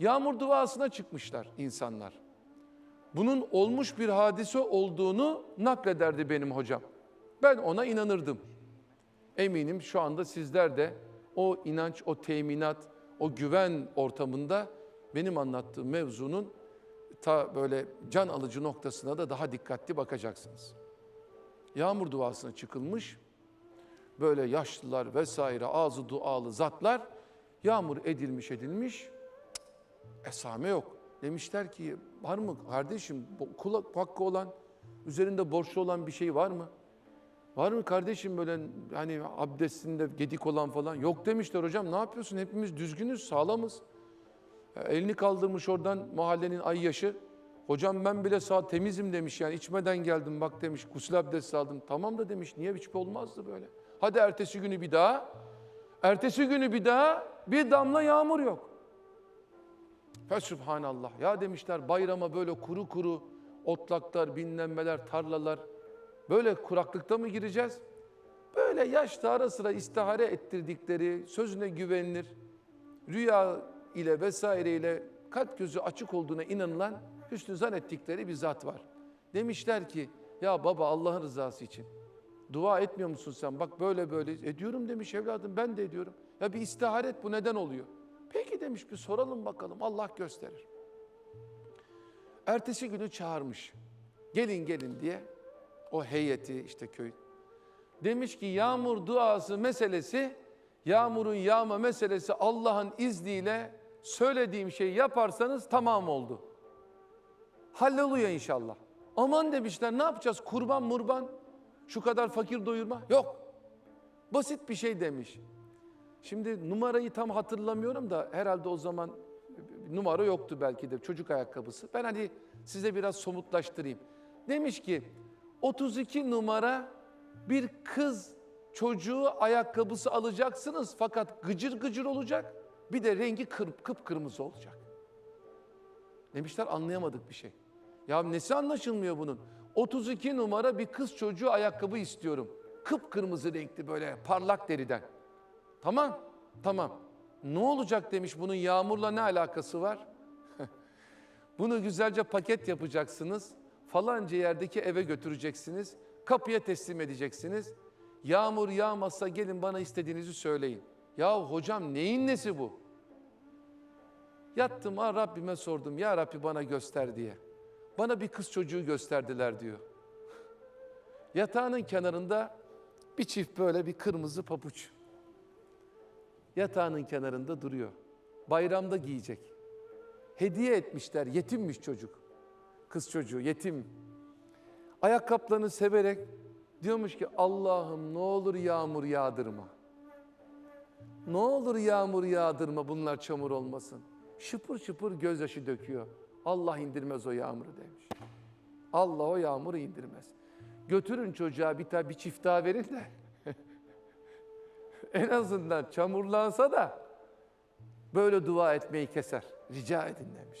Yağmur duasına çıkmışlar insanlar. Bunun olmuş bir hadise olduğunu naklederdi benim hocam. Ben ona inanırdım. Eminim şu anda sizler de o inanç, o teminat, o güven ortamında benim anlattığım mevzunun ta böyle can alıcı noktasına da daha dikkatli bakacaksınız. Yağmur duasına çıkılmış, böyle yaşlılar vesaire ağzı dualı zatlar yağmur edilmiş edilmiş esame yok. Demişler ki var mı kardeşim kulak hakkı olan üzerinde borçlu olan bir şey var mı? Var mı kardeşim böyle hani abdestinde gedik olan falan? Yok demişler hocam ne yapıyorsun? Hepimiz düzgünüz, sağlamız. Ya Elini kaldırmış oradan mahallenin ay yaşı. Hocam ben bile sağ temizim demiş yani içmeden geldim bak demiş gusül abdesti aldım. Tamam da demiş niye hiç olmazdı böyle. Hadi ertesi günü bir daha. Ertesi günü bir daha bir damla yağmur yok. Fe subhanallah. Ya demişler bayrama böyle kuru kuru otlaklar, binlenmeler, tarlalar. Böyle kuraklıkta mı gireceğiz? Böyle yaşta ara sıra istihare ettirdikleri, sözüne güvenilir, rüya ile vesaire ile kalp gözü açık olduğuna inanılan, hüsnü zan ettikleri bir zat var. Demişler ki, ya baba Allah'ın rızası için dua etmiyor musun sen? Bak böyle böyle. Ediyorum demiş evladım, ben de ediyorum. Ya bir istiharet bu neden oluyor? Demiş bir soralım bakalım, Allah gösterir. Ertesi günü çağırmış. Gelin gelin diye o heyeti işte köy. Demiş ki yağmur duası meselesi, yağmurun yağma meselesi Allah'ın izniyle söylediğim şeyi yaparsanız tamam oldu. Halloluyor inşallah. Aman demişler ne yapacağız? Kurban murban şu kadar fakir doyurma. Yok. Basit bir şey demiş. Şimdi numarayı tam hatırlamıyorum da herhalde o zaman numara yoktu belki de çocuk ayakkabısı. Ben hani size biraz somutlaştırayım. Demiş ki 32 numara bir kız çocuğu ayakkabısı alacaksınız fakat gıcır gıcır olacak. Bir de rengi kır, kıpkırmızı olacak. Demişler anlayamadık bir şey. Ya nesi anlaşılmıyor bunun? 32 numara bir kız çocuğu ayakkabı istiyorum. Kıpkırmızı renkli böyle parlak deriden. Tamam, tamam. Ne olacak demiş bunun yağmurla ne alakası var? Bunu güzelce paket yapacaksınız. Falanca yerdeki eve götüreceksiniz. Kapıya teslim edeceksiniz. Yağmur yağmazsa gelin bana istediğinizi söyleyin. Ya hocam neyin nesi bu? Yattım ha Rabbime sordum. Ya Rabbi bana göster diye. Bana bir kız çocuğu gösterdiler diyor. Yatağının kenarında bir çift böyle bir kırmızı papuç. Yatağının kenarında duruyor. Bayramda giyecek. Hediye etmişler. Yetimmiş çocuk. Kız çocuğu yetim. Ayakkabılarını severek diyormuş ki Allah'ım ne olur yağmur yağdırma. Ne olur yağmur yağdırma bunlar çamur olmasın. Şıpır şıpır gözyaşı döküyor. Allah indirmez o yağmuru demiş. Allah o yağmuru indirmez. Götürün çocuğa bir bir çift daha verin de en azından çamurlansa da böyle dua etmeyi keser. Rica edin demiş.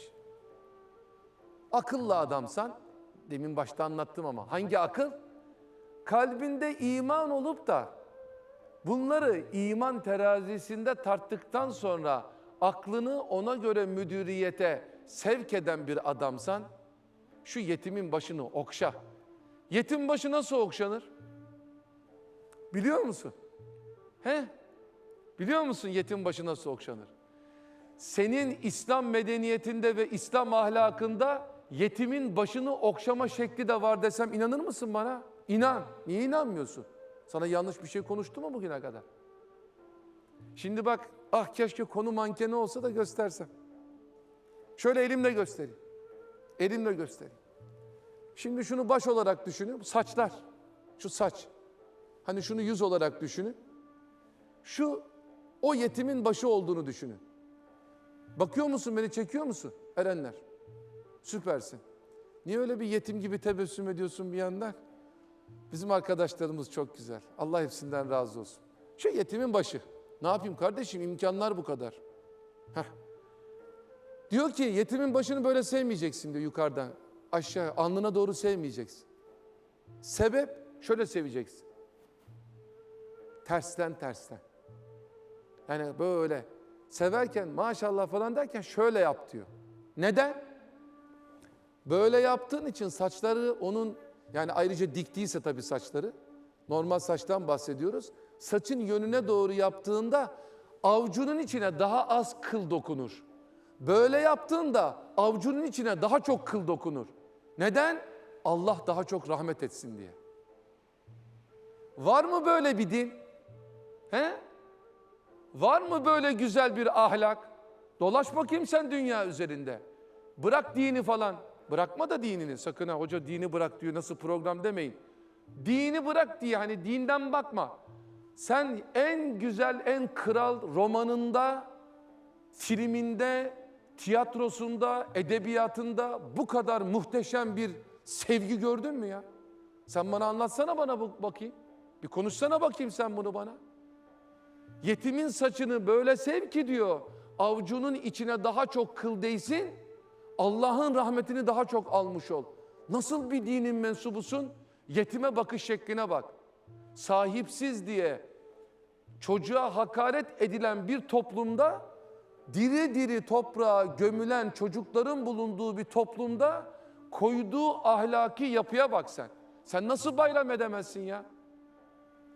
Akıllı adamsan, demin başta anlattım ama hangi akıl? Kalbinde iman olup da bunları iman terazisinde tarttıktan sonra aklını ona göre müdüriyete sevk eden bir adamsan, şu yetimin başını okşa. Yetim başı nasıl okşanır? Biliyor musun? He? Biliyor musun yetim başı nasıl okşanır? Senin İslam medeniyetinde ve İslam ahlakında yetimin başını okşama şekli de var desem inanır mısın bana? İnan. Niye inanmıyorsun? Sana yanlış bir şey konuştu mu bugüne kadar? Şimdi bak, ah keşke konu mankeni olsa da göstersem. Şöyle elimle göstereyim. Elimle göstereyim. Şimdi şunu baş olarak düşünün. Saçlar. Şu saç. Hani şunu yüz olarak düşünün. Şu o yetimin başı olduğunu düşünün. Bakıyor musun beni çekiyor musun? Erenler. Süpersin. Niye öyle bir yetim gibi tebessüm ediyorsun bir yandan? Bizim arkadaşlarımız çok güzel. Allah hepsinden razı olsun. Şu yetimin başı. Ne yapayım kardeşim imkanlar bu kadar. Heh. Diyor ki yetimin başını böyle sevmeyeceksin diyor yukarıdan. Aşağı alnına doğru sevmeyeceksin. Sebep şöyle seveceksin. Tersten tersten. Yani böyle severken maşallah falan derken şöyle yap diyor. Neden? Böyle yaptığın için saçları onun yani ayrıca dik değilse tabii saçları. Normal saçtan bahsediyoruz. Saçın yönüne doğru yaptığında avcunun içine daha az kıl dokunur. Böyle yaptığında avcunun içine daha çok kıl dokunur. Neden? Allah daha çok rahmet etsin diye. Var mı böyle bir din? He? Var mı böyle güzel bir ahlak? Dolaş bakayım sen dünya üzerinde. Bırak dini falan. Bırakma da dinini. Sakın ha hoca dini bırak diyor. Nasıl program demeyin. Dini bırak diye hani dinden bakma. Sen en güzel, en kral romanında, filminde, tiyatrosunda, edebiyatında bu kadar muhteşem bir sevgi gördün mü ya? Sen bana anlatsana bana bakayım. Bir konuşsana bakayım sen bunu bana. Yetimin saçını böyle sev ki diyor, avcunun içine daha çok kıl değsin, Allah'ın rahmetini daha çok almış ol. Nasıl bir dinin mensubusun? Yetime bakış şekline bak. Sahipsiz diye çocuğa hakaret edilen bir toplumda diri diri toprağa gömülen çocukların bulunduğu bir toplumda koyduğu ahlaki yapıya bak sen. Sen nasıl bayram edemezsin ya?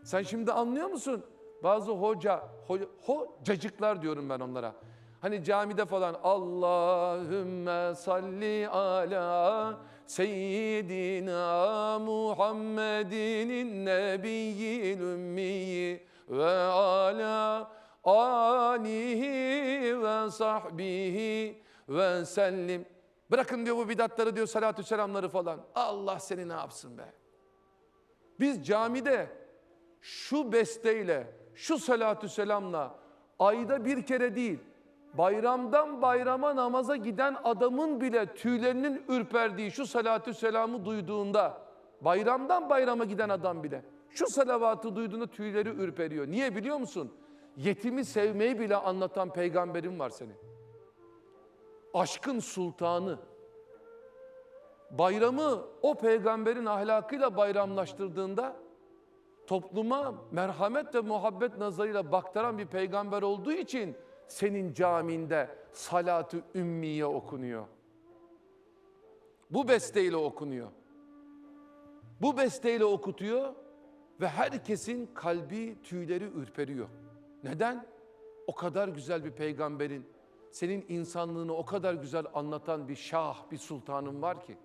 Sen şimdi anlıyor musun? Bazı hoca, ho, hocacıklar diyorum ben onlara. Hani camide falan Allahümme salli ala seyyidina Muhammedinin nebiyyil ümmiyi ve ala alihi ve sahbihi ve sellim. Bırakın diyor bu bidatları diyor salatü selamları falan. Allah seni ne yapsın be? Biz camide şu besteyle, şu salatü selamla ayda bir kere değil, bayramdan bayrama namaza giden adamın bile tüylerinin ürperdiği şu salatü selamı duyduğunda, bayramdan bayrama giden adam bile şu salavatı duyduğunda tüyleri ürperiyor. Niye biliyor musun? Yetimi sevmeyi bile anlatan peygamberin var senin. Aşkın sultanı. Bayramı o peygamberin ahlakıyla bayramlaştırdığında topluma merhamet ve muhabbet nazarıyla baktıran bir peygamber olduğu için senin caminde salatü ümmiye okunuyor. Bu besteyle okunuyor. Bu besteyle okutuyor ve herkesin kalbi tüyleri ürperiyor. Neden? O kadar güzel bir peygamberin, senin insanlığını o kadar güzel anlatan bir şah, bir sultanın var ki.